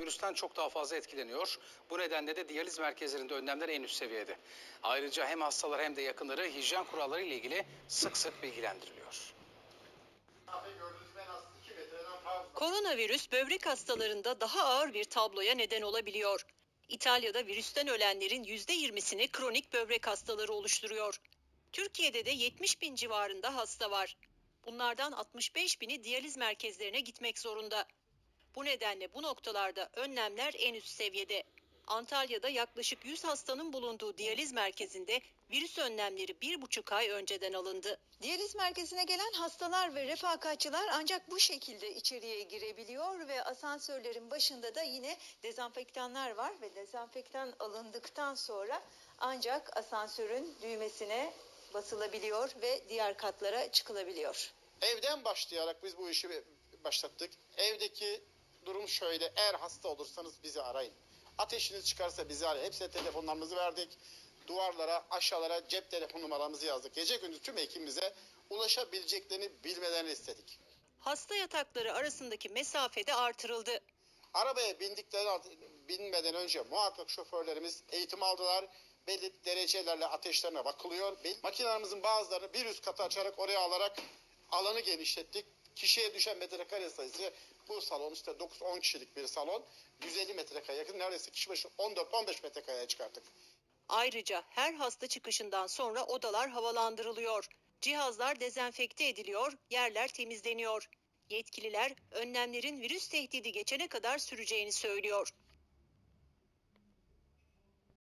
Virüsten çok daha fazla etkileniyor. Bu nedenle de diyaliz merkezlerinde önlemler en üst seviyede. Ayrıca hem hastalar hem de yakınları hijyen kuralları ile ilgili sık sık bilgilendiriliyor. Koronavirüs böbrek hastalarında daha ağır bir tabloya neden olabiliyor. İtalya'da virüsten ölenlerin %20'sini kronik böbrek hastaları oluşturuyor. Türkiye'de de 70 bin civarında hasta var. Bunlardan 65 bini diyaliz merkezlerine gitmek zorunda. Bu nedenle bu noktalarda önlemler en üst seviyede. Antalya'da yaklaşık 100 hastanın bulunduğu diyaliz merkezinde virüs önlemleri bir buçuk ay önceden alındı. Diyaliz merkezine gelen hastalar ve refakatçılar ancak bu şekilde içeriye girebiliyor ve asansörlerin başında da yine dezenfektanlar var ve dezenfektan alındıktan sonra ancak asansörün düğmesine basılabiliyor ve diğer katlara çıkılabiliyor. Evden başlayarak biz bu işi başlattık. Evdeki durum şöyle. Eğer hasta olursanız bizi arayın. Ateşiniz çıkarsa bizi arayın. Hepsine telefonlarımızı verdik. Duvarlara, aşağılara cep telefon numaramızı yazdık. Gece gündüz tüm ekibimize ulaşabileceklerini bilmelerini istedik. Hasta yatakları arasındaki mesafede artırıldı. Arabaya bindikleri binmeden önce muhakkak şoförlerimiz eğitim aldılar. Belli derecelerle ateşlerine bakılıyor. Makinelerimizin bazılarını bir üst kata açarak oraya alarak alanı genişlettik. Kişiye düşen metrekare sayısı bu salon işte 9-10 kişilik bir salon. 150 metrekare yakın neredeyse kişi başı 14-15 metrekareye çıkarttık. Ayrıca her hasta çıkışından sonra odalar havalandırılıyor. Cihazlar dezenfekte ediliyor, yerler temizleniyor. Yetkililer önlemlerin virüs tehdidi geçene kadar süreceğini söylüyor.